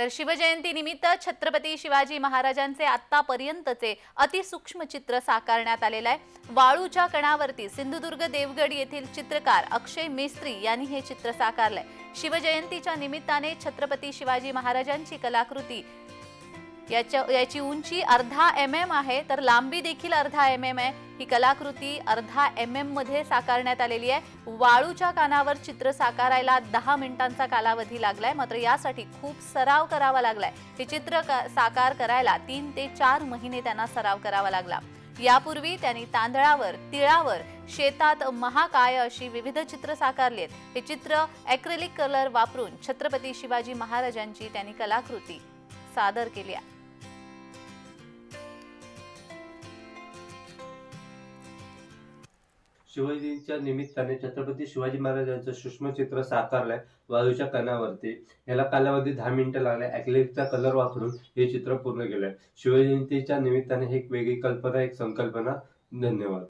तर शिवजयंती निमित्त छत्रपती शिवाजी महाराजांचे आतापर्यंतचे अतिसूक्ष्म चित्र साकारण्यात आलेलं आहे. वाळूच्या कणावरती सिंधुदुर्ग देवगड येथील चित्रकार अक्षय मेस्त्री यांनी हे चित्र साकारलंय. शिवजयंतीच्या निमित्ताने छत्रपती शिवाजी महाराजांची कलाकृती याच्या याची उंची अर्धा एम एम आहे तर लांबी देखील अर्धा एम एम आहे. ही कलाकृती अर्धा एम एममध्ये साकारण्यात आलेली आहे. वाळूच्या कानावर चित्र साकारायला दहा मिनिटांचा कालावधी लागलाय मात्र यासाठी खूप सराव करावा लागलाय. हे चित्र क- साकार करायला तीन ते चार महिने त्यांना सराव करावा लागला. यापूर्वी त्यांनी तांदळावर तिळावर शेतात महाकाय अशी विविध चित्र साकारली आहेत. हे चित्र ॲक्रेलिक कलर वापरून छत्रपती शिवाजी महाराजांची त्यांनी कलाकृती सादर केली आहे. शिवाजीच्या निमित्ताने छत्रपती शिवाजी महाराजांचं सूक्ष्म चित्र साकारलंय वाळूच्या कणावरती. याला कालावधी दहा मिनिटं लागले. ॲक्लिकचा कलर वापरून हे चित्र पूर्ण केलंय. शिवजयंतीच्या निमित्ताने एक वेगळी कल्पना एक संकल्पना. धन्यवाद.